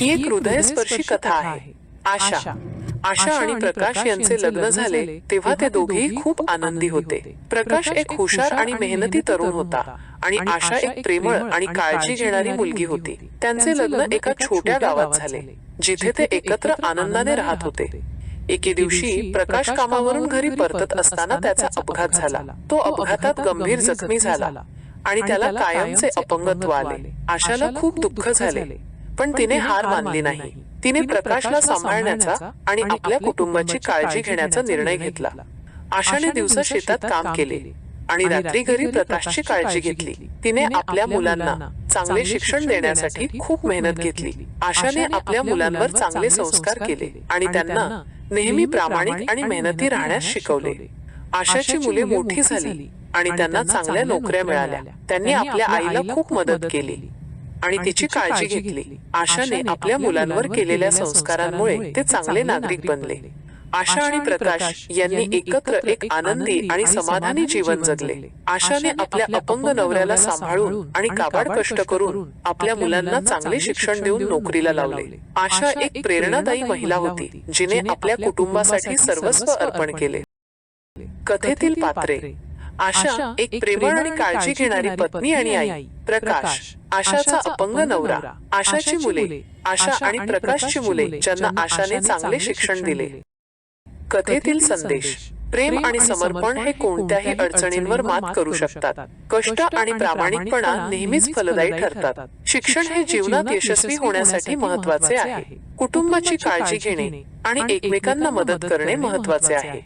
ही एक हृदयस्पर्शी कथा आहे. आशा. आशा. आणि प्रकाश यांचे लग्न झाले तेव्हा ते दोघेही खूप आनंदी होते. प्रकाश एक हुशार आणि मेहनती तरुण होता. आणि आशा एक प्रेमळ आणि काळजी घेणारी मुलगी होती. त्यांचे लग्न एका छोट्या गावात झाले जिथे ते एकत्र आनंदाने राहत होते. एके दिवशी प्रकाश कामावरून घरी परतत असताना त्याचा अपघात झाला. तो अपघातात गंभीर जखमी झाला. आणि त्याला कायमचे अपंगत्व आले आशाला खूप दुःख झाले पण तिने हार मानली नाही. तिने प्रकाशला सांभाळण्याचा आणि आपल्या कुटुंबाची काळजी घेण्याचा निर्णय घेतला. आशाने दिवस शेतात काम केले आणि रात्री घरी प्रकाशची काळजी घेतली. तिने आपल्या मुलांना चांगले शिक्षण देण्यासाठी खूप मेहनत घेतली. आशाने आपल्या मुलांवर चांगले संस्कार केले. आणि त्यांना नेहमी प्रामाणिक आणि मेहनती राहण्यास शिकवले. आशाची मुले मोठी झाली आणि त्यांना चांगल्या नोकऱ्या मिळाल्या. त्यांनी आपल्या आईला खूप मदत केली आणि तिची काळजी घेतली. आशाने आपल्या मुलांवर केलेल्या संस्कारांमुळे ते चांगले नागरिक बनले. आशा आणि प्रकाश यांनी एकत्र एक आनंदी आणि समाधानी जीवन जगले. आशाने आपल्या अपंग नवऱ्याला सांभाळून आणि काबाड कष्ट करून आपल्या मुलांना चांगले शिक्षण देऊन नोकरीला लावले. आशा एक प्रेरणादायी महिला होती जिने आपल्या कुटुंबासाठी सर्वस्व अर्पण केले. कथेतील पात्रे. आशा एक प्रेमळ आणि काळजी घेणारी पत्नी आणि आई. प्रकाश आशाचा अपंग नवरा. आशाची मुले. आशा आणि प्रकाशची मुले ज्यांना आशाने चांगले शिक्षण दिले. कथेतील संदेश. प्रेम आणि समर्पण हे कोणत्याही अडचणींवर मात करू शकतात. कष्ट आणि प्रामाणिकपणा नेहमीच फलदायी ठरतात. शिक्षण हे जीवनात यशस्वी होण्यासाठी महत्त्वाचे आहे. कुटुंबाची काळजी घेणे आणि एकमेकांना मदत करणे महत्त्वाचे आहे.